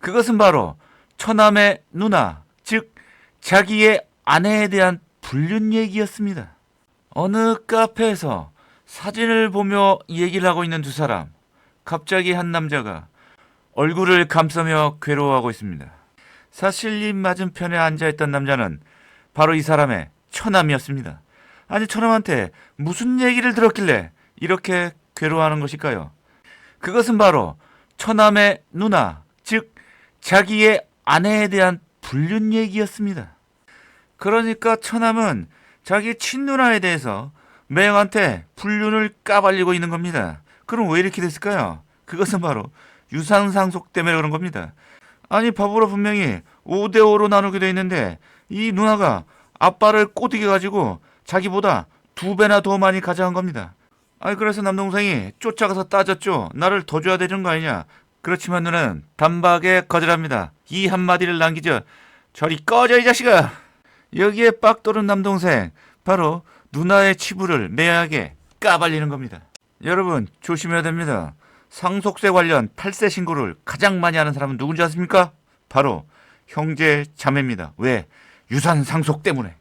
그것은 바로 처남의 누나, 즉 자기의 아내에 대한 불륜 얘기였습니다. 어느 카페에서 사진을 보며 얘기를 하고 있는 두 사람. 갑자기 한 남자가 얼굴을 감싸며 괴로워하고 있습니다. 사실 이 맞은편에 앉아있던 남자는 바로 이 사람의 처남이었습니다. 아니 처남한테 무슨 얘기를 들었길래 이렇게 괴로워하는 것일까요? 그것은 바로 처남의 누나, 즉 자기의 아내에 대한 불륜 얘기였습니다. 그러니까 처남은 자기 친누나에 대해서 매형한테 불륜을 까발리고 있는 겁니다. 그럼 왜 이렇게 됐을까요? 그것은 바로 유산상속 때문에 그런 겁니다. 아니 밥으로 분명히 5대5로 나누게 돼 있는데 이 누나가 아빠를 꼬드겨 가지고 자기보다 두 배나 더 많이 가져간 겁니다. 아니 그래서 남동생이 쫓아가서 따졌죠. 나를 더 줘야 되는 거 아니냐. 그렇지만 누나는 단박에 거절합니다. 이 한마디를 남기죠. 저리 꺼져 이 자식아. 여기에 빡 도른 남동생 바로 누나의 치부를 매하게 까발리는 겁니다. 여러분 조심해야 됩니다. 상속세 관련 탈세 신고를 가장 많이 하는 사람은 누군지 아십니까? 바로 형제 자매입니다. 왜? 유산 상속 때문에.